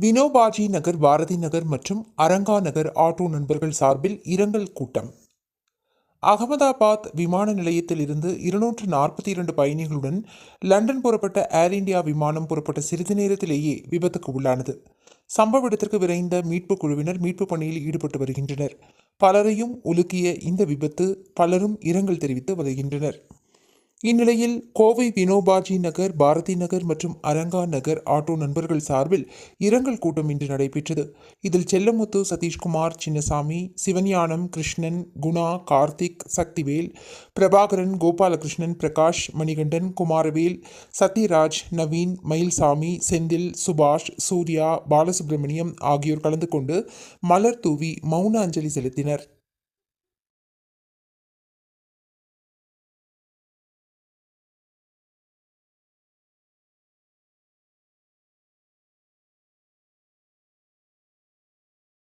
வினோபாஜி நகர் பாரதி நகர் மற்றும் அரங்கா நகர் ஆட்டோ நண்பர்கள் சார்பில் இரங்கல் கூட்டம். அகமதாபாத் விமான நிலையத்தில் இருந்து இருநூற்று நாற்பத்தி இரண்டு பயணிகளுடன் லண்டன் புறப்பட்ட ஏர் இந்தியா விமானம் புறப்பட்ட சிறிது நேரத்திலேயே விபத்துக்கு உள்ளானது. சம்பவ இடத்திற்கு விரைந்த மீட்புக் குழுவினர் மீட்பு பணியில் ஈடுபட்டு வருகின்றனர். பலரையும் உலுக்கிய இந்த விபத்து பலரும் இரங்கல் தெரிவித்து வருகின்றனர். இந்நிலையில் கோவை வினோபாஜி நகர் பாரதி நகர் மற்றும் அரங்கா நகர் ஆட்டோ நண்பர்கள் சார்பில் இரங்கல் கூட்டம் இன்று நடைபெற்றது. இதில் செல்லமுத்து சதீஷ்குமார் சின்னசாமி சிவஞானம் கிருஷ்ணன் குணா கார்த்திக் சக்திவேல் பிரபாகரன் கோபாலகிருஷ்ணன் பிரகாஷ் மணிகண்டன் குமாரவேல் சத்யராஜ் நவீன் மயில்சாமி செந்தில் சுபாஷ் சூர்யா பாலசுப்ரமணியம் ஆகியோர் கலந்து கொண்டு மலர் தூவி மௌன அஞ்சலி செலுத்தினர்.